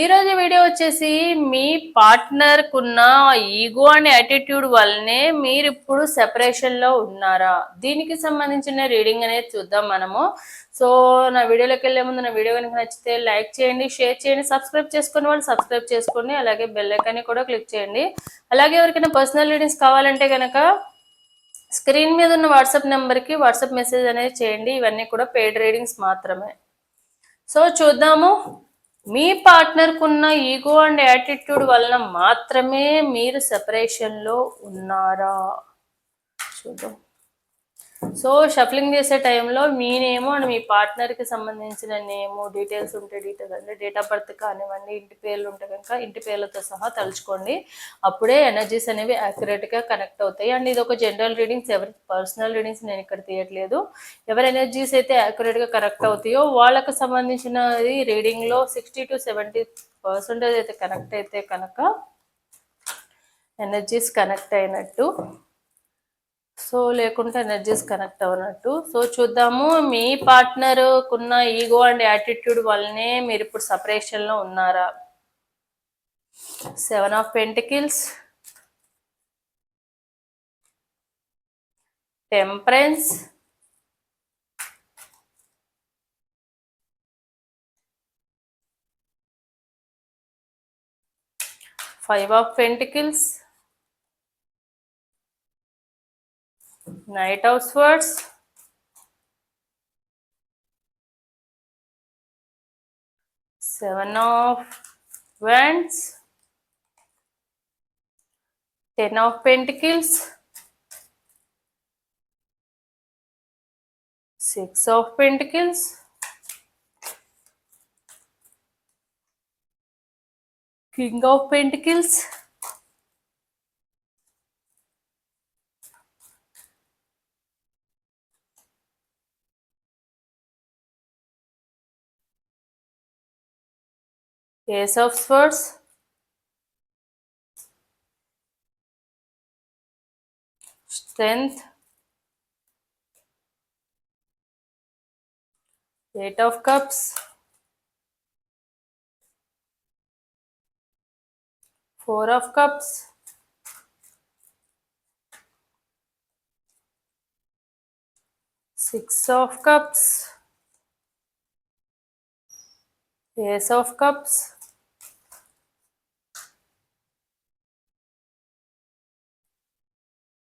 ఈరోజు వీడియో వచ్చేసి మీ పార్ట్నర్కున్న ఈగో అనే యాటిట్యూడ్ వల్లనే మీరు ఇప్పుడు సెపరేషన్లో ఉన్నారా? దీనికి సంబంధించిన రీడింగ్ అనేది చూద్దాం మనము. సో నా వీడియోలోకి వెళ్ళే ముందు నా వీడియో కనుక నచ్చితే లైక్ చేయండి షేర్ చేయండి సబ్స్క్రైబ్ చేసుకుని వాళ్ళు సబ్స్క్రైబ్ చేసుకోండి అలాగే బెల్లైకాన్ని కూడా క్లిక్ చేయండి. అలాగే ఎవరికైనా పర్సనల్ రీడింగ్స్ కావాలంటే కనుక స్క్రీన్ మీద ఉన్న వాట్సాప్ నెంబర్కి వాట్సాప్ మెసేజ్ అనేది చేయండి. ఇవన్నీ కూడా పెయిడ్ రీడింగ్స్ మాత్రమే. సో చూద్దాము. మీ పార్ట్నర్కున్న ఈగో అండ్ యాటిట్యూడ్ వలన మాత్రమే మీరు సెపరేషన్లో ఉన్నారా? చూద్దాం. సో షఫ్లింగ్ చేసే టైంలో మీ నేము అండ్ మీ పార్ట్నర్కి సంబంధించిన నేము డీటెయిల్స్ ఉంటే డీటెయిల్స్ అంటే డేట్ ఆఫ్ బర్త్ కానివ్వండి ఇంటి పేర్లు ఉంటే కనుక ఇంటి పేర్లతో సహా తలుచుకోండి. అప్పుడే ఎనర్జీస్ అనేవి యాక్యురేట్గా కనెక్ట్ అవుతాయి. అండ్ ఇది ఒక జనరల్ రీడింగ్స్ ఎవరి పర్సనల్ రీడింగ్స్ నేను ఇక్కడ తీయట్లేదు. ఎవరి ఎనర్జీస్ అయితే యాక్యురేట్గా కనెక్ట్ అవుతాయో వాళ్ళకు సంబంధించినది రీడింగ్లో సిక్స్టీ టు సెవెంటీ పర్సెంటేజ్ అయితే కనెక్ట్ అయితే కనుక ఎనర్జీస్ కనెక్ట్ అయినట్టు సో లేకుంటే ఎనర్జీస్ కనెక్ట్ అవ్వనట్టు. సో చూద్దాము మీ పార్ట్నర్ కున్న ఈగో అండ్ యాటిట్యూడ్ వల్లనే మీరు ఇప్పుడు సపరేషన్లో ఉన్నారా? Seven of pentacles temperance five of pentacles Knight of Swords. Seven of Wands. Ten of Pentacles. Six of Pentacles. King of Pentacles. Ace of Swords. Strength. Eight of Cups. Four of Cups. Six of Cups. Ace of Cups.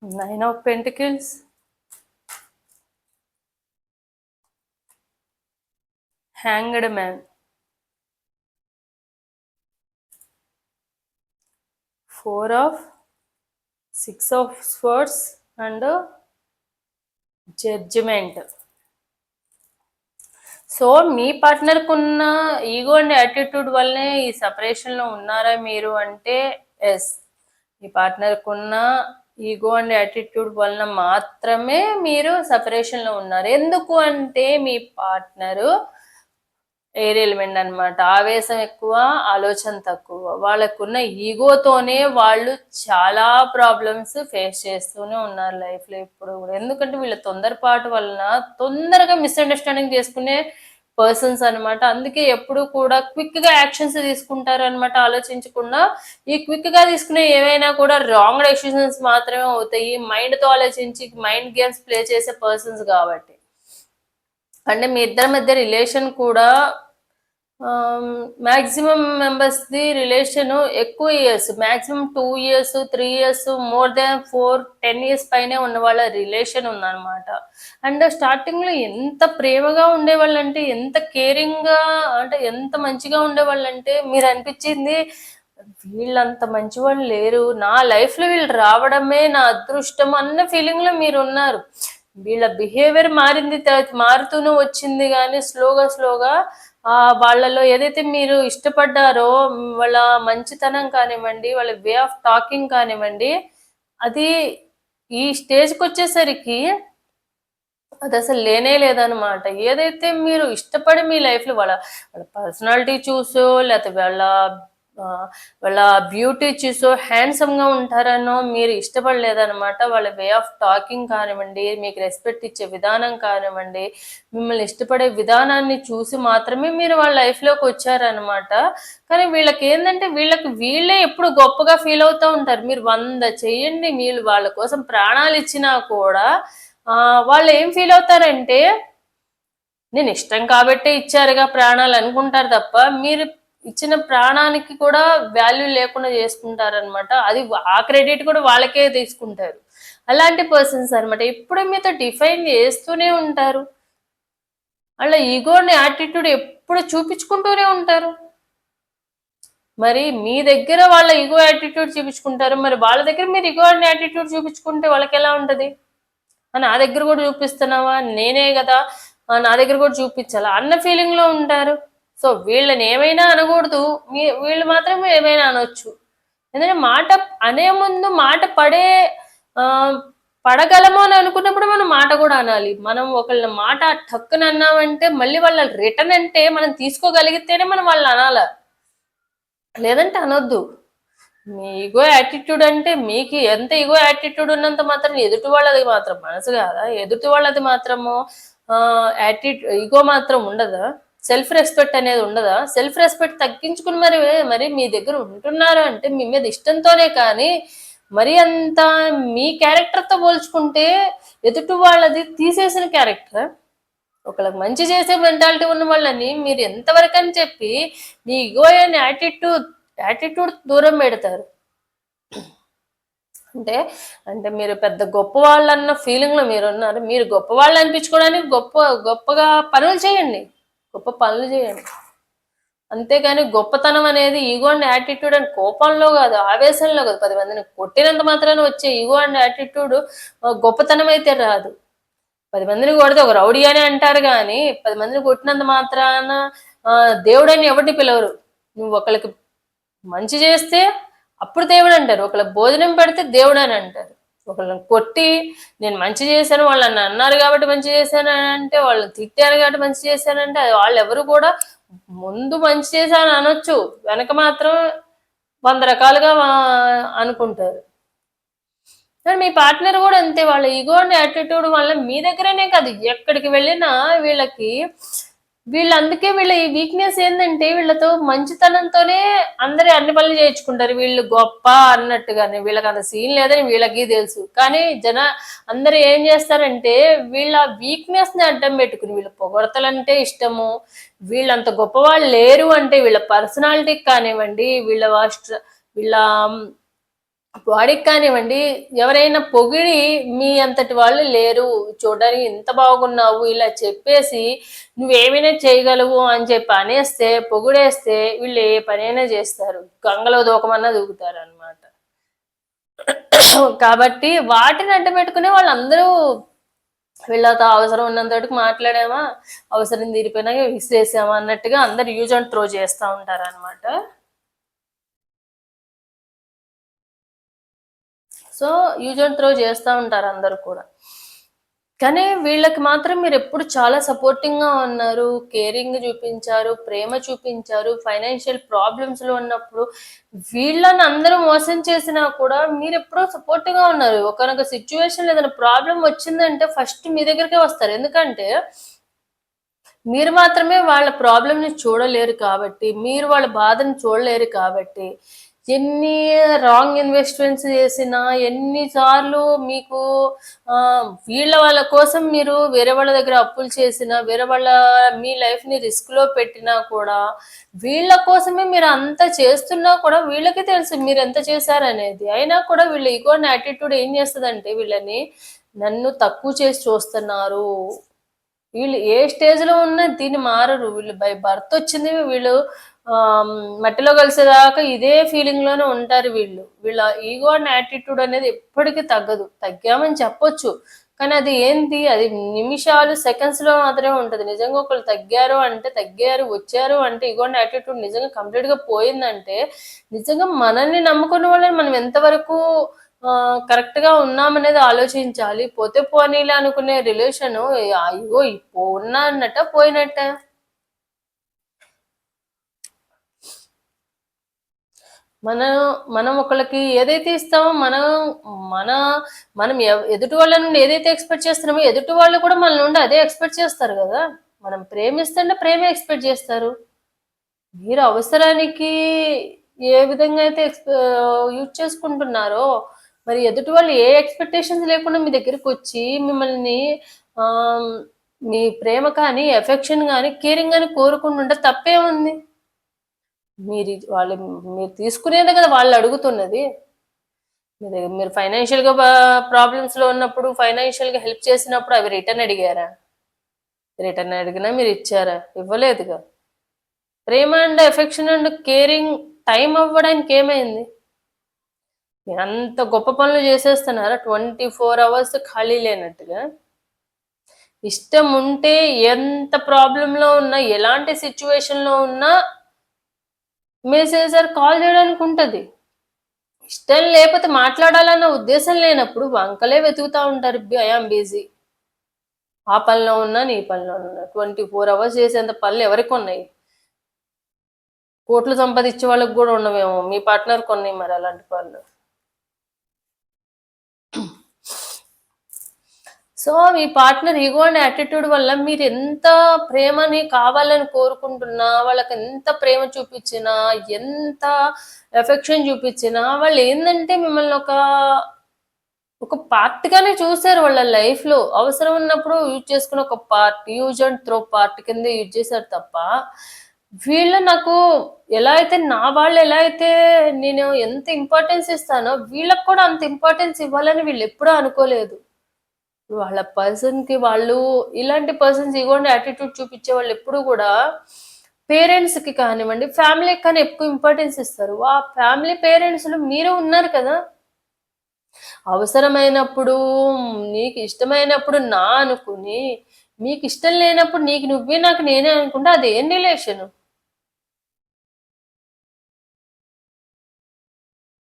Nine of Pentacles. Hanged Man. Four of Six of Swords and Judgment. So మీ పార్ట్నర్కి ఉన్న ego and attitude వల్లనే ఈ సపరేషన్లో ఉన్నారా మీరు అంటే yes. మీ పార్ట్నర్కి ఉన్న ego and attitude వలన మాత్రమే మీరు సపరేషన్లో ఉన్నారు. ఎందుకు అంటే మీ పార్ట్నరు ఎయిర్ ఎలిమెంట్ అనమాట ఆవేశం ఎక్కువ ఆలోచన తక్కువ. వాళ్ళకున్న ఈగోతోనే వాళ్ళు చాలా ప్రాబ్లమ్స్ ఫేస్ చేస్తూనే ఉన్నారు లైఫ్లో ఇప్పుడు కూడా. ఎందుకంటే వీళ్ళ తొందరపాటు వలన తొందరగా మిస్అండర్స్టాండింగ్ చేసుకునే పర్సన్స్ అనమాట అందుకే ఎప్పుడు కూడా క్విక్గా యాక్షన్స్ తీసుకుంటారు అనమాట ఆలోచించకుండా. ఈ క్విక్గా తీసుకునే ఏవైనా కూడా రాంగ్ డెసిషన్స్ మాత్రమే అవుతాయి. మైండ్తో ఆలోచించి మైండ్ గేమ్స్ ప్లే చేసే పర్సన్స్ కాబట్టి. అంటే మీ ఇద్దరి మధ్య రిలేషన్ కూడా మ్యాక్సిమం మెంబర్స్ది రిలేషన్ ఎక్కువ years maximum two years three years more than four ten years పైనే ఉన్న వాళ్ళ రిలేషన్ ఉందన్నమాట. అండ్ స్టార్టింగ్లో ఎంత ప్రేమగా ఉండేవాళ్ళంటే ఎంత కేరింగ్గా అంటే ఎంత మంచిగా ఉండేవాళ్ళు అంటే మీరు అనిపించింది వీళ్ళంత మంచి వాళ్ళు లేరు నా లైఫ్లో వీళ్ళు రావడమే నా అదృష్టం అన్న ఫీలింగ్లో మీరు ఉన్నారు. వీళ్ళ బిహేవియర్ మారింది మారుతూనే వచ్చింది కానీ స్లోగా స్లోగా ఆ వాళ్ళలో ఏదైతే మీరు ఇష్టపడ్డారో వాళ్ళ మంచితనం కానివ్వండి వాళ్ళ వే ఆఫ్ టాకింగ్ కానివ్వండి అది ఈ స్టేజ్కి వచ్చేసరికి అది అసలు లేనే లేదనమాట ఏదైతే మీరు ఇష్టపడి మీ లైఫ్లో వాళ్ళ వాళ్ళ పర్సనాలిటీ చూసో లేకపోతే వాళ్ళ వాళ్ళ బ్యూటీ చూసో హ్యాండ్సమ్గా ఉంటారనో మీరు ఇష్టపడలేదన్నమాట. వాళ్ళ వే ఆఫ్ టాకింగ్ కానివ్వండి మీకు రెస్పెక్ట్ ఇచ్చే విధానం కానివ్వండి మిమ్మల్ని ఇష్టపడే విధానాన్ని చూసి మాత్రమే మీరు వాళ్ళ లైఫ్లోకి వచ్చారనమాట కానీ వీళ్ళకి ఏంటంటే వీళ్ళకి వీళ్ళే ఎప్పుడు గొప్పగా ఫీల్ అవుతూ ఉంటారు. మీరు వంద చేయండి మీరు వాళ్ళ కోసం ప్రాణాలు ఇచ్చినా కూడా వాళ్ళు ఏం ఫీల్ అవుతారంటే నేను ఇష్టం కాబట్టే ఇచ్చారుగా ప్రాణాలు అనుకుంటారు తప్ప మీరు ఇచ్చిన ప్రాణానికి కూడా వాల్యూ లేకుండా చేసుకుంటారనమాట అది ఆ క్రెడిట్ కూడా వాళ్ళకే తీసుకుంటారు. అలాంటి పర్సన్స్ అనమాట ఎప్పుడు మీతో డిఫైన్ చేస్తూనే ఉంటారు. వాళ్ళ ఈగోని యాటిట్యూడ్ ఎప్పుడు చూపించుకుంటూనే ఉంటారు. మరి మీ దగ్గర వాళ్ళ ఈగో యాటిట్యూడ్ చూపించుకుంటారు. మరి వాళ్ళ దగ్గర మీరు ఈగో యాటిట్యూడ్ చూపించుకుంటే వాళ్ళకి ఎలా ఉంటుంది? నా దగ్గర కూడా చూపిస్తున్నావా? నేనే కదా నా దగ్గర కూడా చూపించాలా? అన్న ఫీలింగ్లో ఉంటారు. సో వీళ్ళని ఏమైనా అనకూడదు. మీ వీళ్ళు మాత్రం ఏమైనా అనొచ్చు. ఎందుకంటే మాట అనే ముందు మాట పడే పడగలము అని అనుకున్నప్పుడు మనం మాట కూడా అనాలి. మనం ఒకళ్ళ మాట టక్కున అన్నామంటే మళ్ళీ వాళ్ళ రిటర్న్ అంటే మనం తీసుకోగలిగితేనే మనం వాళ్ళని అనాల. లేదంటే అనొద్దు. మీ ఈగో యాటిట్యూడ్ అంటే మీకు ఎంత ఈగో యాటిట్యూడ్ ఉన్నంత మాత్రం ఎదుటి వాళ్ళది మాత్రం మనసు కాదా? ఎదుటి వాళ్ళది మాత్రము యాటిట్యూడ్ ఈగో మాత్రం ఉండదా? సెల్ఫ్ రెస్పెక్ట్ అనేది ఉండదా? సెల్ఫ్ రెస్పెక్ట్ తగ్గించుకుని మరి మరి మీ దగ్గర ఉంటున్నారు అంటే మీ మీద ఇష్టంతోనే కానీ మరి అంత మీ క్యారెక్టర్తో పోల్చుకుంటే ఎదుటి వాళ్ళది తీసేసిన క్యారెక్టర్ ఒకళ్ళకి మంచి చేసే మెంటాలిటీ ఉన్న వాళ్ళని మీరు ఎంతవరకు అని చెప్పి మీ ఇగో అని యాటిట్యూడ్ యాటిట్యూడ్ దూరం పెడతారు. అంటే అంటే మీరు పెద్ద గొప్ప వాళ్ళు అన్న ఫీలింగ్లో మీరు ఉన్నారు. మీరు గొప్ప వాళ్ళు అనిపించుకోవడానికి గొప్ప గొప్పగా పనులు చేయండి. గొప్ప పనులు చేయండి అంతేగాని గొప్పతనం అనేది ఈగో అండ్ యాటిట్యూడ్ అండ్ కోపంలో కాదు ఆవేశంలో కాదు. పది మందిని కొట్టినంత మాత్రాన వచ్చే ఈగో అండ్ యాటిట్యూడ్ గొప్పతనం అయితే రాదు. పది మందిని కొడితే ఒక రౌడీ అని అంటారు కానీ పది మందిని కొట్టినంత మాత్రాన దేవుడని ఎవరిని పిలవరు. నువ్వు ఒకళ్ళకి మంచి చేస్తే అప్పుడు దేవుడు అంటారు. ఒకళ్ళకి భోజనం పెడితే దేవుడు అని అంటారు. ఒకళ్ళని కొట్టి నేను మంచి చేశాను వాళ్ళని అన్నారు కాబట్టి మంచి చేశాను అని అంటే వాళ్ళని తిట్టారు కాబట్టి మంచి చేశానంటే అది వాళ్ళు ఎవరు కూడా ముందు మంచి చేశాను అనొచ్చు. వెనక మాత్రం వంద రకాలుగా అనుకుంటారు. కానీ మీ పార్ట్నర్ కూడా అంతే వాళ్ళ ఈగో అండ్ యాటిట్యూడ్ వల్ల మీ దగ్గరనే కాదు. ఎక్కడికి వెళ్ళినా వీళ్ళకి వీళ్ళు అందుకే వీళ్ళ ఈ వీక్నెస్ ఏంటంటే వీళ్ళతో మంచితనంతోనే అందరి అన్ని పనులు చేయించుకుంటారు. వీళ్ళు గొప్ప అన్నట్టుగానే వీళ్ళకి అంత సీన్ లేదని వీళ్ళకి తెలుసు. కానీ జన అందరు ఏం చేస్తారంటే వీళ్ళ వీక్నెస్ని అడ్డం పెట్టుకుని వీళ్ళ పొగడతలంటే ఇష్టము. వీళ్ళంత గొప్పవాళ్ళు లేరు అంటే వీళ్ళ పర్సనాలిటీకి కానివ్వండి వీళ్ళ వాస్ట్ వీళ్ళ బాడీకి కానివ్వండి ఎవరైనా పొగిడి మీ అంతటి వాళ్ళు లేరు చూడడానికి ఇంత బాగున్నావు ఇలా చెప్పేసి నువ్వేమైనా చేయగలవు అని చెప్పి అనేస్తే పొగిడేస్తే వీళ్ళు ఏ పనైనా చేస్తారు. గంగలో దూకమన్నా దూకుతారు అనమాట కాబట్టి వాటిని అడ్డ పెట్టుకునే వాళ్ళందరూ వీళ్ళతో అవసరం ఉన్నంతటికి మాట్లాడామా అవసరం తీరిపోయినాక విసిరేసామా అన్నట్టుగా అందరు యూజ్ అండ్ త్రో చేస్తూ ఉంటారు అనమాట సో యూజ్ అండ్ త్రో చేస్తూ ఉంటారు అందరూ కూడా. కానీ వీళ్ళకి మాత్రం మీరు ఎప్పుడు చాలా సపోర్టింగ్గా ఉన్నారు కేరింగ్ చూపించారు ప్రేమ చూపించారు ఫైనాన్షియల్ ప్రాబ్లమ్స్లో ఉన్నప్పుడు వీళ్ళని అందరూ మోసం చేసినా కూడా మీరు ఎప్పుడో సపోర్టింగ్గా ఉన్నారు. ఒకనొక సిచ్యువేషన్ ఏదైనా ప్రాబ్లం వచ్చిందంటే ఫస్ట్ మీ దగ్గరికే వస్తారు. ఎందుకంటే మీరు మాత్రమే వాళ్ళ ప్రాబ్లమ్ని చూడలేరు కాబట్టి మీరు వాళ్ళ బాధను చూడలేరు కాబట్టి ఎన్ని రాంగ్ ఇన్వెస్ట్మెంట్స్ చేసినా ఎన్నిసార్లు మీకు వీళ్ళ వాళ్ళ కోసం మీరు వేరే వాళ్ళ దగ్గర అప్పులు చేసినా వేరే వాళ్ళ మీ లైఫ్ని రిస్క్లో పెట్టినా కూడా వీళ్ళ కోసమే మీరు అంత చేస్తున్నా కూడా వీళ్ళకి తెలుసు మీరు ఎంత చేశారనేది. అయినా కూడా వీళ్ళ ఈగో యాటిట్యూడ్ ఏం చేస్తుందంటే వీళ్ళని నన్ను తక్కువ చేసి చూస్తున్నారు. వీళ్ళు ఏ స్టేజ్లో ఉన్నా దీన్ని మారరు. వీళ్ళు బై బర్త్ వచ్చింది వీళ్ళు మట్టిలో కలిసేదాకా ఇదే ఫీలింగ్లోనే ఉంటారు వీళ్ళు. వీళ్ళ ఈగో అండ్ యాటిట్యూడ్ అనేది ఎప్పటికీ తగ్గదు. తగ్గామని చెప్పొచ్చు. కానీ అది ఏంటి? అది నిమిషాలు సెకండ్స్లో మాత్రమే ఉంటది. నిజంగా ఒకళ్ళు తగ్గారు అంటే తగ్గారు వచ్చారు అంటే ఈగో అండ్ యాటిట్యూడ్ నిజంగా కంప్లీట్గా పోయిందంటే నిజంగా మనల్ని నమ్ముకున్న వాళ్ళని మనం ఎంతవరకు కరెక్ట్గా ఉన్నామనేది ఆలోచించాలి. పోతే పోనీలే అనుకునే రిలేషన్ అయ్యో ఇప్పుడు ఉన్నా అన్నట్ట పోయినట్ట. మనం మనం ఒకళ్ళకి ఏదైతే ఇస్తామో మనం మన మనం ఎదుటి వాళ్ళ నుండి ఏదైతే ఎక్స్పెక్ట్ చేస్తున్నామో ఎదుటి వాళ్ళు కూడా మన నుండి అదే ఎక్స్పెక్ట్ చేస్తారు కదా. మనం ప్రేమిస్తుంటే ప్రేమే ఎక్స్పెక్ట్ చేస్తారు. మీరు అవసరానికి ఏ విధంగా అయితే యూజ్ చేసుకుంటున్నారో మరి ఎదుటి వాళ్ళు ఏ ఎక్స్పెక్టేషన్స్ లేకుండా మీ దగ్గరికి వచ్చి మిమ్మల్ని మీ ప్రేమ కానీ ఎఫెక్షన్ కానీ కేరింగ్ కానీ కోరుకుంటుంటే తప్పే ఉంది. మీరు వాళ్ళు మీరు తీసుకునేదే కదా వాళ్ళు అడుగుతున్నది. మీరు మీరు ఫైనాన్షియల్గా ప్రాబ్లమ్స్లో ఉన్నప్పుడు ఫైనాన్షియల్గా హెల్ప్ చేసినప్పుడు అవి రిటర్న్ అడిగారా? రిటర్న్ అడిగినా మీరు ఇచ్చారా? ఇవ్వలేదుగా. ప్రేమ and affection and caring time అవ్వడానికి ఏమైంది? మీరు అంత గొప్ప పనులు చేసేస్తున్నారా? ట్వంటీ ఫోర్ అవర్స్ ఖాళీ లేనట్టుగా? ఇష్టం ఉంటే ఎంత ప్రాబ్లంలో ఉన్నా ఎలాంటి సిచ్యువేషన్లో ఉన్నా మెసేజ్ కాల్ చేయడానికి ఉంటుంది ఇష్టం లేకపోతే మాట్లాడాలన్న ఉద్దేశం లేనప్పుడు వంకలే వెతుకుతూ ఉంటారు ఐఆమ్ బిజీ. ఆ పనిలో ఉన్నా నీ పనిలో ఉన్నా ట్వంటీ ఫోర్ అవర్స్ చేసేంత పనులు ఎవరికి ఉన్నాయి? కోట్లు సంపాదించే వాళ్ళకి కూడా ఉండవేమో మీ పార్ట్నర్ కొన్ని మరి అలాంటి పనులు. సో మీ పార్ట్నర్ ఈగో అండ్ యాటిట్యూడ్ వల్ల మీరు ఎంత ప్రేమని కావాలని కోరుకుంటున్నా వాళ్ళకి ఎంత ప్రేమ చూపించినా ఎంత ఎఫెక్షన్ చూపించినా వాళ్ళు ఏంటంటే మిమ్మల్ని ఒక ఒక పార్ట్గానే చూసారు వాళ్ళ లైఫ్లో అవసరం ఉన్నప్పుడు యూజ్ చేసుకున్న ఒక part use and throw part కింద యూజ్ చేశారు తప్ప వీళ్ళు నాకు ఎలా అయితే నా వాళ్ళు ఎలా అయితే నేను ఎంత ఇంపార్టెన్స్ ఇస్తానో వీళ్ళకి కూడా అంత ఇంపార్టెన్స్ ఇవ్వాలని వీళ్ళు ఎప్పుడూ అనుకోలేదు. వాళ్ళ పర్సన్కి వాళ్ళు ఇలాంటి పర్సన్స్ ఇగోండి యాటిట్యూడ్ చూపించే వాళ్ళు ఎప్పుడు కూడా పేరెంట్స్కి కానివ్వండి ఫ్యామిలీకి కానీ ఎక్కువ ఇంపార్టెన్స్ ఇస్తారు. ఆ ఫ్యామిలీ పేరెంట్స్లో మీరు ఉన్నారు కదా. అవసరమైనప్పుడు నీకు ఇష్టమైనప్పుడు నా అనుకుని మీకు ఇష్టం లేనప్పుడు నీకు నువ్వే నాకు నేనే అనుకుంటే అది ఏం రిలేషన్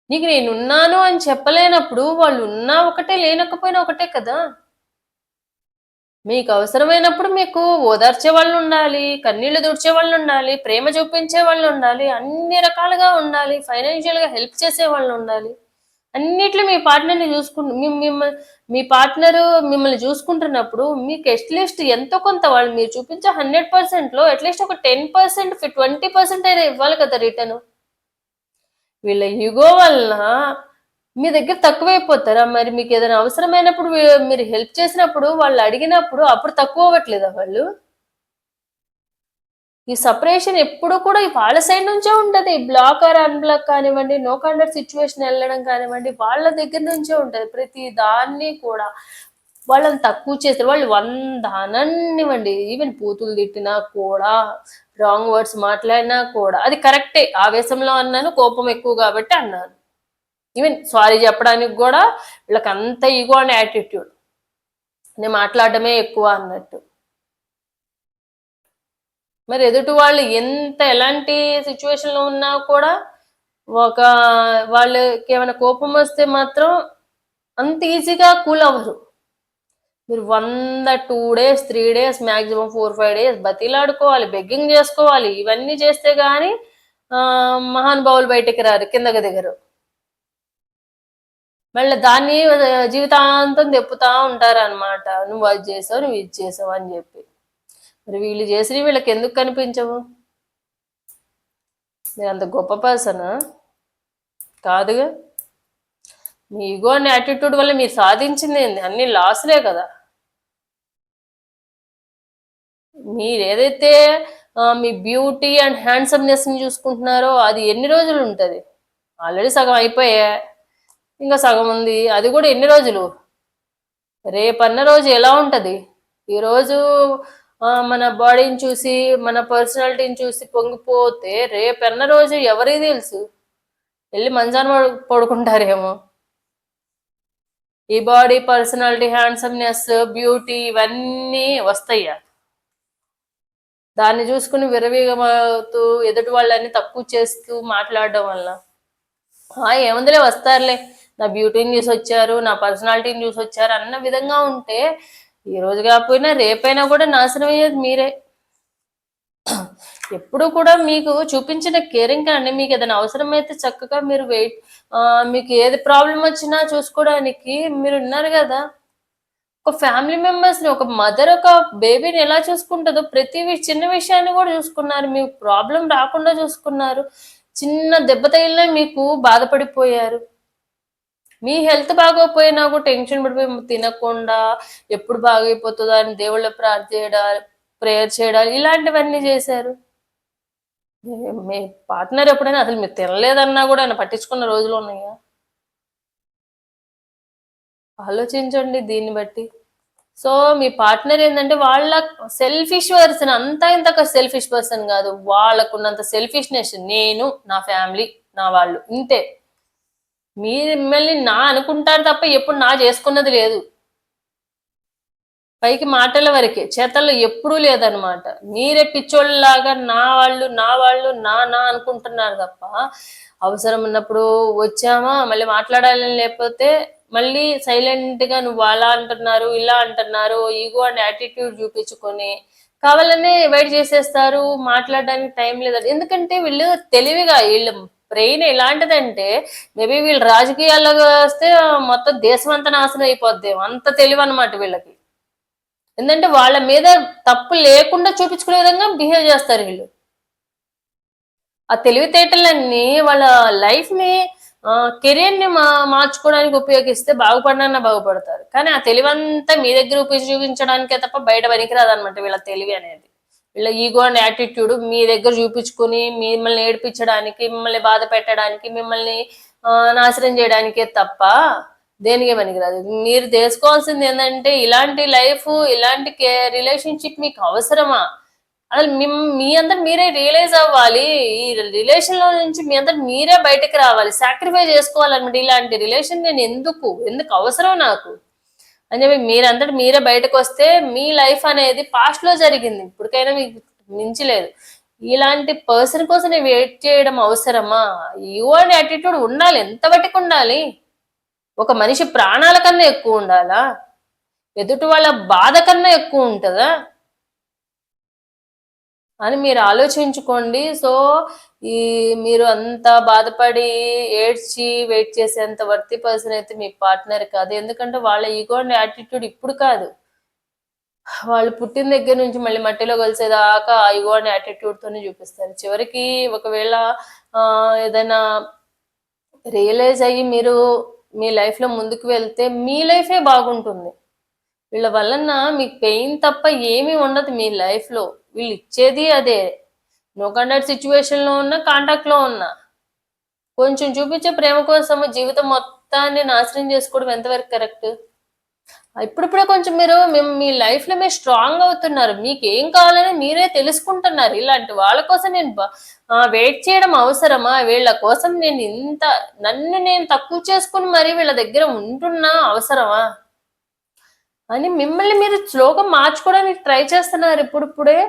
నీకు నేను ఉన్నాను అని చెప్పలేనప్పుడు వాళ్ళు ఉన్నా ఒకటే లేనకపోయినా ఒకటే కదా. మీకు అవసరమైనప్పుడు మీకు ఓదార్చే వాళ్ళు ఉండాలి కన్నీళ్ళు దుడిచే వాళ్ళు ఉండాలి ప్రేమ చూపించే వాళ్ళు ఉండాలి అన్ని రకాలుగా ఉండాలి ఫైనాన్షియల్గా హెల్ప్ చేసే వాళ్ళు ఉండాలి. అన్నిట్లో మీ పార్ట్నర్ని చూసుకుంటు మిమ్మల్ని మీ పార్ట్నర్ మిమ్మల్ని చూసుకుంటున్నప్పుడు మీకు అట్లీస్ట్ ఎంతో కొంత వాళ్ళు మీరు చూపించే హండ్రెడ్ పర్సెంట్లో అట్లీస్ట్ ఒక టెన్ పర్సెంట్ ట్వంటీ పర్సెంట్ అయినా ఇవ్వాలి కదా రిటర్న్ వీళ్ళ యుగో వలన మీ దగ్గర తక్కువైపోతారా? మరి మీకు ఏదైనా అవసరమైనప్పుడు మీరు హెల్ప్ చేసినప్పుడు వాళ్ళు అడిగినప్పుడు అప్పుడు తక్కువ అవ్వట్లేదా వాళ్ళు? ఈ సపరేషన్ ఎప్పుడు కూడా ఈ వాళ్ళ సైడ్ నుంచే ఉంటుంది. బ్లాక్ ఆర్ అన్బ్లాక్ కానివ్వండి నో కాండర్ సిచ్యువేషన్ వెళ్ళడం కానివ్వండి వాళ్ళ దగ్గర నుంచే ఉంటుంది. ప్రతి దాన్ని కూడా వాళ్ళని తక్కువ చేస్తారు వాళ్ళు వంద అననివ్వండి ఈవెన్ పూతులు తిట్టినా కూడా రాంగ్ వర్డ్స్ మాట్లాడినా కూడా. అది కరెక్టే. ఆవేశంలో అన్నాను కోపం ఎక్కువ కాబట్టి అన్నాను. ఈవెన్ సారీ చెప్పడానికి కూడా వీళ్ళకి అంత ఈగో అండ్ యాటిట్యూడ్ నేను మాట్లాడటమే ఎక్కువ అన్నట్టు. మరి ఎదుటి వాళ్ళు ఎంత ఎలాంటి సిచ్యువేషన్లో ఉన్నా కూడా ఒక వాళ్ళకి ఏమైనా కోపం వస్తే మాత్రం అంత ఈజీగా కూల్ అవ్వరు. మీరు వంద two days three days maximum four five days బతిలాడుకోవాలి begging చేసుకోవాలి ఇవన్నీ చేస్తే కానీ మహానుభావులు బయటికి రారు కిందకి దిగరు. మళ్ళీ దాన్ని జీవితాంతం తెప్పుతా ఉంటారు అనమాట నువ్వు అది చేసావు నువ్వు ఇది చేసావు అని చెప్పి. మరి వీళ్ళు చేసినవి వీళ్ళకి ఎందుకు కనిపించవు? మీరు అంత గొప్ప పర్సన్? కాదుగా. మీ ఈగో అనే యాటిట్యూడ్ వల్ల మీరు సాధించింది ఏంది? అన్ని లాస్లే కదా. మీరు ఏదైతే మీ బ్యూటీ అండ్ హ్యాండ్సమ్నెస్ని చూసుకుంటున్నారో అది ఎన్ని రోజులు ఉంటుంది? ఆల్రెడీ సగం అయిపోయా. ఇంకా సగం ఉంది. అది కూడా ఎన్ని రోజులు? రేపన్న రోజు ఎలా ఉంటుంది? ఈరోజు మన బాడీని చూసి మన పర్సనాలిటీని చూసి పొంగిపోతే రేపన్న రోజు ఎవరికి తెలుసు? వెళ్ళి మంచాన పడుకుంటారేమో. ఈ బాడీ పర్సనాలిటీ హ్యాండ్సమ్నెస్ బ్యూటీ ఇవన్నీ వస్తాయా? దాన్ని చూసుకుని విరవీగమవుతూ ఎదుటి వాళ్ళని తక్కువ చేస్తూ మాట్లాడడం వల్ల. ఏముందిలే వస్తారులే. నా బ్యూటీని చూసి వచ్చారు నా పర్సనాలిటీని చూసి వచ్చారు అన్న విధంగా ఉంటే ఈ రోజు కాకపోయినా రేపైనా కూడా నాశనం అయ్యేది మీరే. ఎప్పుడు కూడా మీకు చూపించిన కేరింగ్ కానీ మీకు ఏదైనా అవసరమైతే చక్కగా మీరు వెయిట్ మీకు ఏది ప్రాబ్లం వచ్చినా చూసుకోవడానికి మీరు ఉన్నారు కదా. ఒక ఫ్యామిలీ మెంబర్స్ని ఒక మదర్ ఒక బేబీని ఎలా చూసుకుంటుందో ప్రతి చిన్న విషయాన్ని కూడా చూసుకున్నారు. మీకు ప్రాబ్లం రాకుండా చూసుకున్నారు. చిన్న దెబ్బ తగిలినా మీకు బాధపడిపోయారు. మీ హెల్త్ బాగోపోయినా కూడా టెన్షన్ పడిపోయి తినకుండా ఎప్పుడు బాగైపోతుందో అని దేవుళ్ళ ప్రార్థన చేయడాలు ప్రేయర్ చేయడాలు ఇలాంటివన్నీ చేశారు. మీ- పార్ట్నర్ ఎప్పుడైనా అసలు మీరు తినలేదన్నా కూడా ఆయన పట్టించుకున్న రోజులు ఉన్నాయా? ఆలోచించండి దీన్ని బట్టి. సో మీ పార్ట్నర్ ఏంటంటే వాళ్ళ సెల్ఫిష్ పర్సన్ అంతా ఇంత సెల్ఫిష్ పర్సన్ కాదు. వాళ్ళకున్నంత సెల్ఫిష్నెస్ నేను నా ఫ్యామిలీ నా వాళ్ళు. ఇంతే. మీరు మిమ్మల్ని నా అనుకుంటారు తప్ప ఎప్పుడు నా చేసుకున్నది లేదు. పైకి మాటల వరకే చేతల్లో ఎప్పుడూ లేదనమాట మీరే పిచ్చోళ్ళలాగా నా వాళ్ళు నా వాళ్ళు నా నా అనుకుంటున్నారు తప్ప అవసరం ఉన్నప్పుడు వచ్చామా మళ్ళీ మాట్లాడాలని లేకపోతే మళ్ళీ సైలెంట్గా నువ్వు అలా అంటున్నారు ఇలా అంటున్నారు ఈగో అండ్ యాటిట్యూడ్ చూపించుకొని కావాలనే వెయిట్ చేసేస్తారు మాట్లాడడానికి టైం లేదు. ఎందుకంటే వీళ్ళు తెలివిగా వీళ్ళు బ్రెయిన్ ఎలాంటిదంటే మేబీ వీళ్ళు రాజకీయాల్లో వస్తే మొత్తం దేశం అంతా నాశనం అయిపోద్ది. అంత తెలివి అనమాట వీళ్ళకి. ఎందుకంటే వాళ్ళ మీద తప్పు లేకుండా చూపించుకునే విధంగా బిహేవ్ చేస్తారు వీళ్ళు. ఆ తెలివితేటలన్నీ వాళ్ళ లైఫ్ని మా మార్చుకోవడానికి ఉపయోగిస్తే బాగుపడినా బాగుపడతారు. కానీ ఆ తెలివంతా మీ దగ్గర ఉపయోగించడానికే తప్ప బయట పనికిరాదు అనమాట వీళ్ళ తెలివి అనేది. ఇలా ఈగో అండ్ యాటిట్యూడ్ మీ దగ్గర చూపించుకుని మిమ్మల్ని ఏడిపించడానికి మిమ్మల్ని బాధ పెట్టడానికి మిమ్మల్ని నాశనం చేయడానికే తప్ప దేనికే పనికిరాదు. మీరు తెలుసుకోవాల్సింది ఏంటంటే ఇలాంటి లైఫ్ ఇలాంటి రిలేషన్షిప్ మీకు అవసరమా? అసలు మిమ్- మీ అందరు మీరే రియలైజ్ అవ్వాలి. ఈ రిలేషన్లో నుంచి మీ అందరు మీరే బయటకు రావాలి. సాక్రిఫైస్ చేసుకోవాలన్నమాట ఇలాంటి రిలేషన్ నేను ఎందుకు? ఎందుకు అవసరం నాకు? అని చెప్పి మీరంతటి మీరే బయటకు వస్తే మీ లైఫ్ అనేది పాస్ట్లో జరిగింది. ఇప్పటికైనా మీకు మించలేదు. ఇలాంటి పర్సన్ కోసం నేను వెయిట్ చేయడం అవసరమా? యూ అనే యాటిట్యూడ్ ఉండాలి. ఎంత బట్టికి ఉండాలి? ఒక మనిషి ప్రాణాల కన్నా ఎక్కువ ఉండాలా? ఎదుటి వాళ్ళ బాధ కన్నా ఎక్కువ ఉంటుందా? అని మీరు ఆలోచించుకోండి. సో ఈ మీరు అంత బాధపడి ఏడ్చి వెయిట్ చేసేంత వర్తి పర్సన్ అయితే మీ పార్ట్నర్ కాదు. ఎందుకంటే వాళ్ళ ఈగో అండ్ యాటిట్యూడ్ ఇప్పుడు కాదు. వాళ్ళు పుట్టిన దగ్గర నుంచి మళ్ళీ మట్టిలో కలిసేదాకా ఆ ఈగో అండ్ యాటిట్యూడ్తోనే చూపిస్తారు. చివరికి ఒకవేళ ఏదైనా రియలైజ్ అయ్యి మీరు మీ లైఫ్లో ముందుకు వెళ్తే మీ లైఫే బాగుంటుంది. వీళ్ళ వలన మీకు పెయిన్ తప్ప ఏమీ ఉండదు మీ లైఫ్లో వీళ్ళు ఇచ్చేది అదే. నో కాంటాక్ట్ సిచ్యువేషన్లో ఉన్నా కాంటాక్ట్లో ఉన్నా. కొంచెం చూపించే ప్రేమ కోసం జీవితం మొత్తాన్ని నాశనం చేసుకోవడం ఎంతవరకు కరెక్ట్ ఇప్పుడిప్పుడే కొంచెం మీరు మేము మీ లైఫ్లో మీరు స్ట్రాంగ్ అవుతున్నారు. మీకు ఏం కావాలని మీరే తెలుసుకుంటున్నారు. ఇలాంటి వాళ్ళ కోసం నేను వెయిట్ చేయడం అవసరమా? వీళ్ళ కోసం నేను ఇంత నన్ను నేను తక్కువ చేసుకుని మరి వీళ్ళ దగ్గర ఉంటున్నా అవసరమా? అని మిమ్మల్ని మీరు స్లోగా మార్చుకోవడానికి ట్రై చేస్తున్నారు ఇప్పుడిప్పుడే.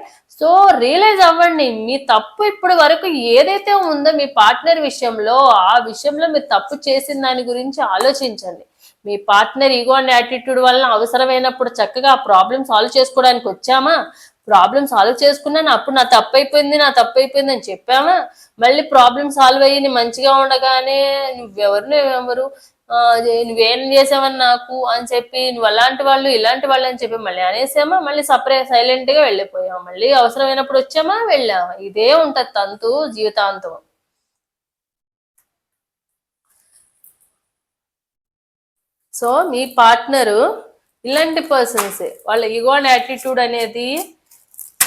సో రియలైజ్ అవ్వండి మీ తప్పు ఇప్పటి వరకు ఏదైతే ఉందో మీ పార్ట్నర్ విషయంలో ఆ విషయంలో మీరు తప్పు చేసిన దాని గురించి ఆలోచించండి. మీ పార్ట్నర్ ఈగో అండ్ యాటిట్యూడ్ వలన అవసరమైనప్పుడు చక్కగా ఆ ప్రాబ్లమ్ సాల్వ్ చేసుకోవడానికి వచ్చామా? ప్రాబ్లమ్ సాల్వ్ చేసుకున్నాను అప్పుడు నా తప్పు అయిపోయింది నా తప్పు అయిపోయింది అని చెప్పామా? మళ్ళీ ప్రాబ్లమ్ సాల్వ్ అయ్యి మంచిగా ఉండగానే నువ్వెవరు నువ్వెవరు నువ్వేం చేసావని నాకు అని చెప్పి నువ్వు అలాంటి వాళ్ళు ఇలాంటి వాళ్ళు అని చెప్పి మళ్ళీ అనేసామా? మళ్ళీ సపరేట్ సైలెంట్గా వెళ్ళిపోయాం. మళ్ళీ అవసరమైనప్పుడు వచ్చామా? వెళ్ళామా? ఇదే ఉంటది తంతు జీవితాంతం. సో మీ పార్ట్నరు ఇలాంటి పర్సన్స్ వాళ్ళ ఇగోన్ యాటిట్యూడ్ అనేది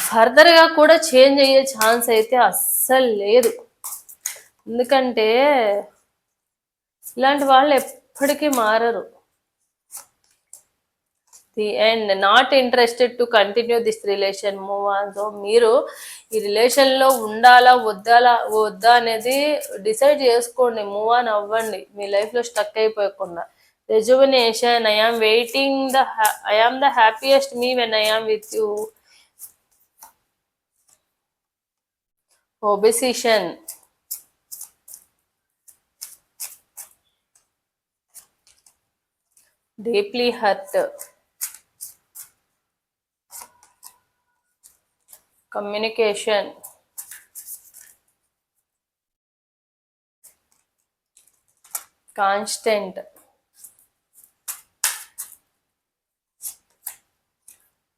ఫర్దర్గా కూడా చేంజ్ అయ్యే ఛాన్స్ అయితే అస్సలు లేదు. ఎందుకంటే ఇలాంటి వాళ్ళు ఎప్పటికీ మారరు. The end not interested to continue this relation move on so మీరు ఈ రిలేషన్లో ఉండాలా వద్దాలా వద్దా అనేది డిసైడ్ చేసుకోండి మూవ్ ఆన్ అవ్వండి. మీ లైఫ్లో స్టక్ అయిపోకుండా. Rejuvenation I am waiting the I am the happiest me when I am with you obsession deeply hurt. Communication. Constant.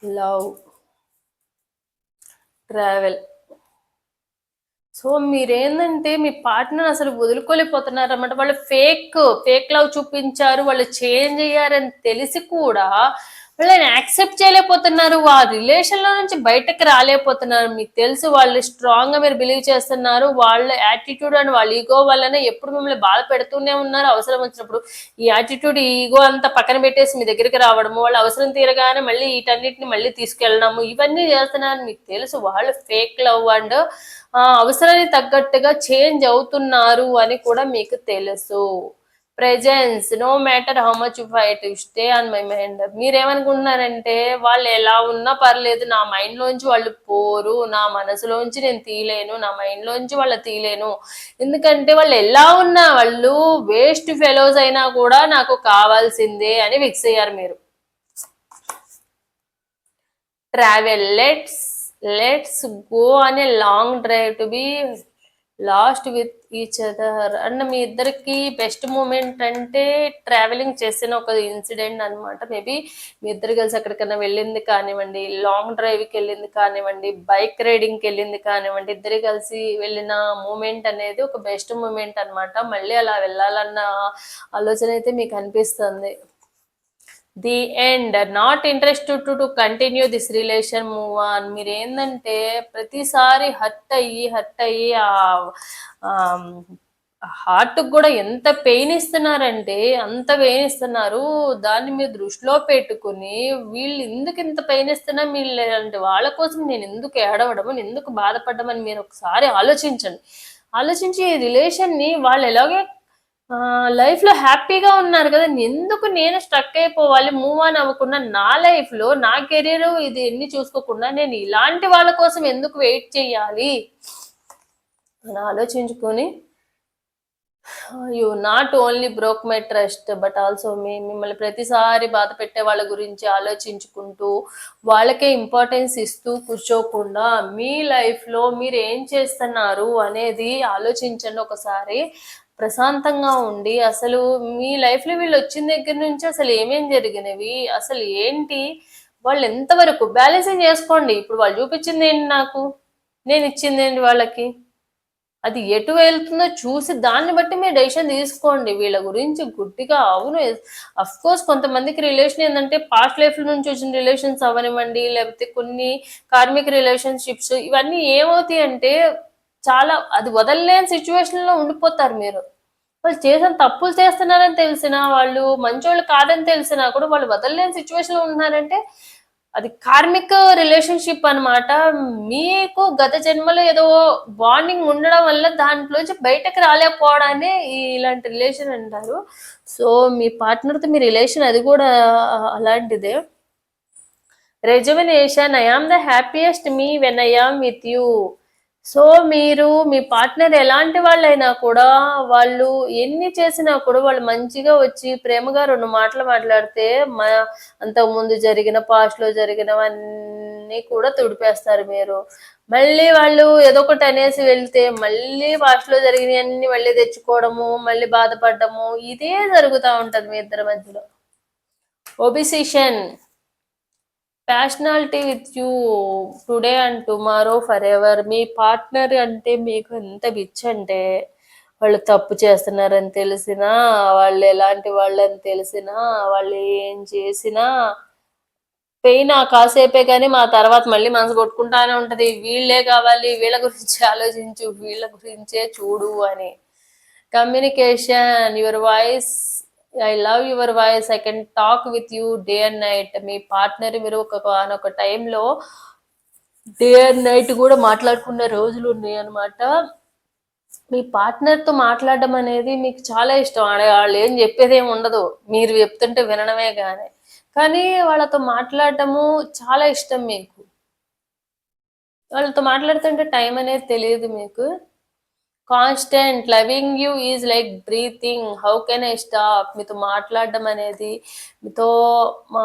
Love. Travel. So మీరేందంటే మీ పార్ట్నర్ అసలు వదులుకోలేకపోతున్నారు అన్నమాట వాళ్ళు ఫేక్ ఫేక్ లవ్ చూపించారు వాళ్ళు చేంజ్ అయ్యారని తెలిసి కూడా వాళ్ళని యాక్సెప్ట్ చేయలేకపోతున్నారు. ఆ రిలేషన్లో నుంచి బయటకు రాలేకపోతున్నారు. మీకు తెలుసు వాళ్ళు స్ట్రాంగ్గా మీరు బిలీవ్ చేస్తున్నారు. వాళ్ళ యాటిట్యూడ్ అండ్ వాళ్ళ ఈగో వల్లనే ఎప్పుడు మిమ్మల్ని బాధ పెడుతూనే ఉన్నారు. అవసరం వచ్చినప్పుడు ఈ యాటిట్యూడ్ ఈగో అంతా పక్కన పెట్టేసి మీ దగ్గరికి రావడము వాళ్ళ అవసరం తీరగానే మళ్ళీ వీటన్నిటిని మళ్ళీ తీసుకెళ్ళడము ఇవన్నీ చేస్తున్నారు మీకు తెలుసు. వాళ్ళు ఫేక్ లవ్ అండ్ అవసరానికి తగ్గట్టుగా చేంజ్ అవుతున్నారు అని కూడా మీకు తెలుసు. Presence no matter how much fight stay on my mind మీరేమనుకుంటున్నారంటే వాళ్ళు ఎలా ఉన్నా పర్లేదు నా మైండ్ లోంచి వాళ్ళు పోరు నా మనసులోంచి నేను తీయలేను నా మైండ్లోంచి వాళ్ళు తీయలేను. ఎందుకంటే వాళ్ళు ఎలా ఉన్నా వాళ్ళు వేస్ట్ ఫెలోస్ అయినా కూడా నాకు కావాల్సిందే అని ఫిక్స్ అయ్యారు మీరు. ట్రావెల్ లెట్స్ లెట్స్ గో అనే long drive to be lost with each other and మీ ఇద్దరికి బెస్ట్ మూమెంట్ అంటే ట్రావెలింగ్ చేసిన ఒక ఇన్సిడెంట్ అనమాట మేబీ మీ ఇద్దరు కలిసి ఎక్కడికైనా వెళ్ళింది కానివ్వండి లాంగ్ డ్రైవ్కి వెళ్ళింది కానివ్వండి బైక్ రైడింగ్కి వెళ్ళింది కానివ్వండి ఇద్దరు కలిసి వెళ్ళిన మూమెంట్ అనేది ఒక బెస్ట్ మూమెంట్ అనమాట మళ్ళీ అలా వెళ్ళాలన్న ఆలోచన అయితే మీకు అనిపిస్తుంది. The end not interested to to continue this relation move on. మీరు ఏంటంటే ప్రతిసారి హర్ట్ అయ్యి హర్ట్ అయ్యి ఆ హార్ట్ కూడా ఎంత పెయిన్ ఇస్తున్నారంటే అంత పెయిన్ ఇస్తున్నారు. దాన్ని మీరు దృష్టిలో పెట్టుకుని వీళ్ళు ఎందుకు ఇంత పెయిన్ ఇస్తున్నా వీళ్ళు వాళ్ళ కోసం నేను ఎందుకు ఏడవడం ఎందుకు బాధపడ్డమని మీరు ఒకసారి ఆలోచించండి. ఆలోచించి ఈ రిలేషన్ని వాళ్ళు ఎలాగే లైఫ్లో హ్యాపీగా ఉన్నారు కదా ఎందుకు నేను స్ట్రక్ అయిపోవాలి మూవ్ ఆన్ అవ్వకుండా నా లైఫ్లో నా కెరీర్ ఇది ఎన్ని చూసుకోకుండా నేను ఇలాంటి వాళ్ళ కోసం ఎందుకు వెయిట్ చేయాలి? అని ఆలోచించుకొని you not only broke my trust but also మీ మిమ్మల్ని ప్రతిసారి బాధ పెట్టే వాళ్ళ గురించి ఆలోచించుకుంటూ వాళ్ళకే ఇంపార్టెన్స్ ఇస్తూ కూర్చోకుండా మీ లైఫ్లో మీరు ఏం చేస్తున్నారు అనేది ఆలోచించండి ఒకసారి. ప్రశాంతంగా ఉండి అసలు మీ లైఫ్లో వీళ్ళు వచ్చిన దగ్గర నుంచి అసలు ఏమేం జరిగినవి? అసలు ఏంటి? వాళ్ళు ఎంతవరకు బ్యాలెన్సింగ్ చేసుకోండి. ఇప్పుడు వాళ్ళు చూపించింది ఏంటి నాకు? నేను ఇచ్చింది ఏంటి వాళ్ళకి? అది ఎటు వెళ్తుందో చూసి దాన్ని బట్టి మీరు డెసిషన్ తీసుకోండి. వీళ్ళ గురించి గుడ్డిగా అవును. అఫ్ కోర్స్ కొంతమందికి రిలేషన్ ఏంటంటే పాస్ట్ లైఫ్ నుంచి వచ్చిన రిలేషన్స్ అవనివ్వండి లేకపోతే కొన్ని కార్మిక రిలేషన్షిప్స్ ఇవన్నీ ఏమవుతాయి అంటే చాలా అది వదలలేని సిచ్యువేషన్లో ఉండిపోతారు మీరు. వాళ్ళు చేసిన తప్పులు చేస్తున్నారని తెలిసినా వాళ్ళు మంచోళ్ళు కాదని తెలిసినా కూడా వాళ్ళు వదలలేని సిచ్యువేషన్లో ఉన్నారంటే అది కార్మిక రిలేషన్షిప్ అనమాట మీకు గత జన్మలో ఏదో బాండింగ్ ఉండడం వల్ల దాంట్లోంచి బయటకు రాలేకపోవడాన్ని ఇలాంటి రిలేషన్ అంటారు. సో మీ పార్ట్నర్తో మీ రిలేషన్ అది కూడా అలాంటిదే. Rejuvenation I am the happiest me when I am with you. So మీరు మీ పార్ట్నర్ ఎలాంటి వాళ్ళైనా కూడా వాళ్ళు ఎన్ని చేసినా కూడా వాళ్ళు మంచిగా వచ్చి ప్రేమగా రెండు మాటలు మాట్లాడితే మా అంతకుముందు జరిగిన పాస్ట్లో జరిగినవన్నీ కూడా తుడిపేస్తారు మీరు. మళ్ళీ వాళ్ళు ఏదో ఒకటి అనేసి వెళ్తే మళ్ళీ పాస్ట్లో జరిగినవన్నీ మళ్ళీ తెచ్చుకోవడము మళ్ళీ బాధపడము ఇదే జరుగుతూ ఉంటుంది మీ ఇద్దరి మధ్యలో. Obsession passionately with you today and tomorrow for ever me partner అంటే మీకు ఎంత బిచ్ అంటే వాళ్ళు తప్పు చేస్తున్నారని తెలిసినా వాళ్ళు ఎలాంటి వాళ్ళని తెలిసినా వాళ్ళు ఏం చేసినా పెయిన్ ఆ కాసేపే కానీ మా తర్వాత మళ్ళీ మనసు కొట్టుకుంటానే ఉంటది. వీళ్ళే కావాలి వీళ్ళ గురించి ఆలోచించు వీళ్ళ గురించే చూడు అని. Communication your voice I love your voice I can talk with you day and night me partner మీరు ఒక ఒక టైంలో డే అండ్ నైట్ కూడా మాట్లాడుకున్న రోజులు ఉన్నాయి అనమాట మీ పార్ట్నర్తో మాట్లాడడం అనేది మీకు చాలా ఇష్టం. వాళ్ళు ఏం చెప్పేది ఏమి ఉండదు. మీరు చెప్తుంటే వినడమే కానీ కానీ వాళ్ళతో మాట్లాడటము చాలా ఇష్టం మీకు. వాళ్ళతో మాట్లాడుతుంటే టైం అనేది తెలియదు మీకు. Constant loving you is like breathing how can I stop మీతో మాట్లాడడం అనేది మీతో మా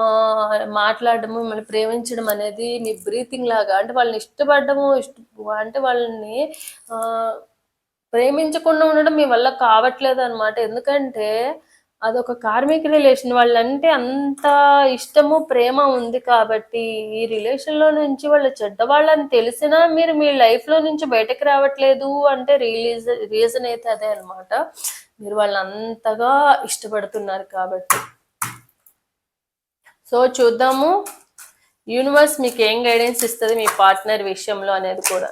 మాట్లాడడం మిమ్మల్ని ప్రేమించడం అనేది మీ బ్రీతింగ్ లాగా. అంటే వాళ్ళని ఇష్టపడము ఇష్ట అంటే వాళ్ళని ప్రేమించకుండా ఉండడం మీ వల్ల కావట్లేదు అనమాట ఎందుకంటే అదొక కార్మిక రిలేషన్ వాళ్ళంటే అంత ఇష్టము ప్రేమ ఉంది కాబట్టి ఈ రిలేషన్లో నుంచి వాళ్ళు చెడ్డవాళ్ళని తెలిసినా మీరు మీ లైఫ్లో నుంచి బయటకు రావట్లేదు అంటే రిలీజ్ రీజన్ అయితే అదే అన్నమాట. మీరు వాళ్ళని అంతగా ఇష్టపడుతున్నారు కాబట్టి. సో చూద్దాము. యూనివర్స్ మీకు ఏం గైడెన్స్ ఇస్తుంది మీ పార్ట్నర్ విషయంలో అనేది కూడా.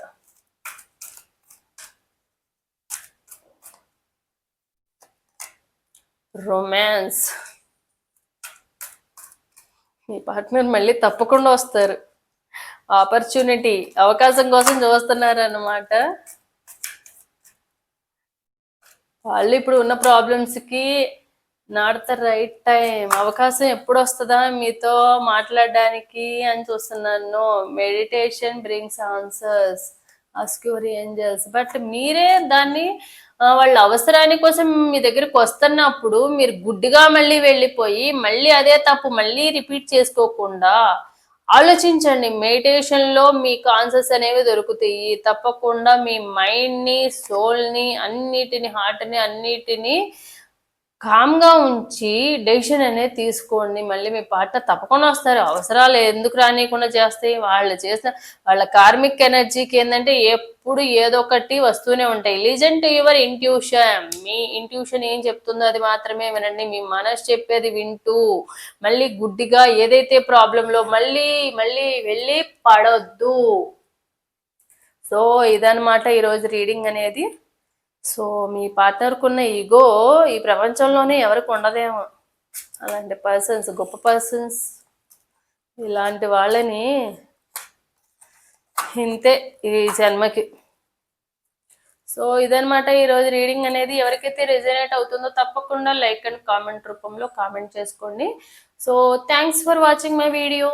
రొమాన్స్ మీ పార్ట్నర్ మళ్ళీ తప్పకుండా వస్తారు. ఆపర్చునిటీ అవకాశం కోసం చూస్తున్నారు అన్నమాట వాళ్ళు ఇప్పుడు ఉన్న ప్రాబ్లమ్స్కి నాట్ ద రైట్ టైం అవకాశం ఎప్పుడు వస్తుందా మీతో మాట్లాడడానికి అని చూస్తున్నాను. Meditation brings answers ask your angels but మీరే దాన్ని వాళ్ళ అవసరాని కోసం మీ దగ్గరికి వస్తున్నప్పుడు మీరు గుడ్డిగా మళ్ళీ వెళ్ళిపోయి మళ్ళీ అదే తప్పు మళ్ళీ రిపీట్ చేసుకోకుండా ఆలోచించండి. మెడిటేషన్లో మీకు ఆన్సర్స్ అనేవి దొరుకుతాయి. తప్పకుండా మీ మైండ్ని సోల్ని అన్నిటిని హార్ట్ని అన్నిటిని కామ్గా ఉంచి డెసిషన్ అనేది తీసుకోండి. మళ్ళీ మీ పార్ట్నర్ తప్పకుండా వస్తారు. అవసరాలు ఎందుకు రానియకుండా చేస్తాయి వాళ్ళు చేసిన వాళ్ళ కార్మిక్ ఎనర్జీకి ఏంటంటే ఎప్పుడు ఏదో ఒకటి వస్తూనే ఉంటాయి. Listen to your intuition. Me intuition ఏం చెప్తుందో అది మాత్రమే వినండి. మీ మనసు చెప్పేది వింటూ మళ్ళీ గుడ్డిగా ఏదైతే ప్రాబ్లంలో మళ్ళీ మళ్ళీ వెళ్ళి పడొద్దు. సో ఇదనమాట ఈరోజు రీడింగ్ అనేది. సో మీ పార్ట్నర్కున్న ఈగో ఈ ప్రపంచంలోనే ఎవరికి ఉండదేమో. అలాంటి పర్సన్స్ గొప్ప పర్సన్స్ ఇలాంటి వాళ్ళని ఇంతే ఈ జన్మకి. సో ఇదనమాట ఈరోజు రీడింగ్ అనేది. ఎవరికైతే రెజనేట్ అవుతుందో తప్పకుండా లైక్ అండ్ కామెంట్ రూపంలో కామెంట్ చేసుకోండి. So thanks for watching my video